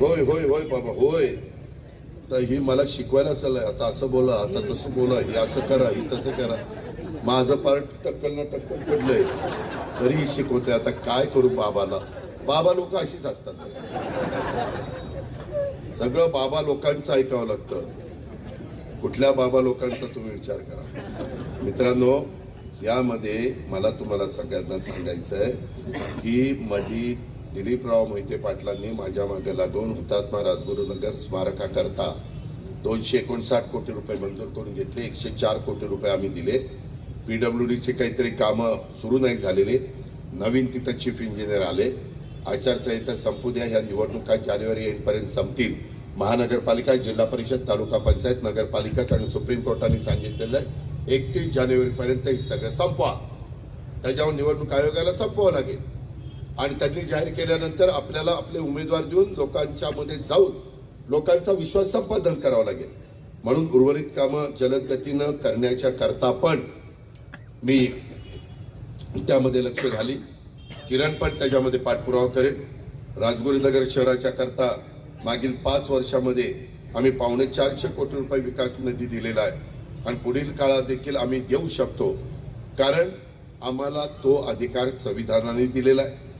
होय होय होय बाबा होय. तर ही मला शिकवायला चाललंय. आता असं बोला आता तसं बोला हे असं करा हे तसं करा. माझं पार्ट टक्कल ना टक्कल पडलंय. तरीही शिकवते आता काय करू बाबाला? बाबा लोक अशीच असतात. सगळं बाबा लोकांचं ऐकावं लागतं. कुठल्या बाबा लोकांचा तुम्ही विचार करा. मित्रांनो यामध्ये मला तुम्हाला सगळ्यांना सांगायचं आहे की माझी दिलीपराव मोहिते पाटलांनी माझ्या मागेला दोन हुतात्मा राजगुरुनगर स्मारकाकरता दोनशे एकोणसाठ कोटी रुपये मंजूर करून घेतले. एकशे चार कोटी रुपये आम्ही दिले. पीडब्ल्यू डीचे काहीतरी कामं सुरू नाही झालेले. नवीन तिथं चीफ इंजिनियर आले. आचारसंहिता संपू द्या. ह्या निवडणुका जानेवारी एंडपर्यंत संपतील. महानगरपालिका जिल्हा परिषद तालुका पंचायत नगरपालिका कारण सुप्रीम कोर्टाने सांगितलेलं आहे एकतीस जानेवारीपर्यंत हे सगळं संपवा. त्याच्यावर निवडणूक आयोगाला संपवावं लागेल. आणि त्यांनी जाहीर केल्यानंतर आपल्याला आपले उमेदवार देऊन लोकांच्या मध्ये जाऊन लोकांचा विश्वास संपादन करावा लागेल. म्हणून उर्वरित कामं जलद गतीनं करण्याच्या करता पण मी त्यामध्ये लक्ष घाली किरण पण त्याच्यामध्ये पाठपुरावा करेल. राजगुरुनगर शहराच्या करता मागील पाच वर्षामध्ये आम्ही पावणे चारशे कोटी रुपये विकास निधी दिलेला आहे. आणि पुढील काळात देखील आम्ही देऊ शकतो. कारण आम्हाला तो अधिकार संविधानाने दिलेला आहे.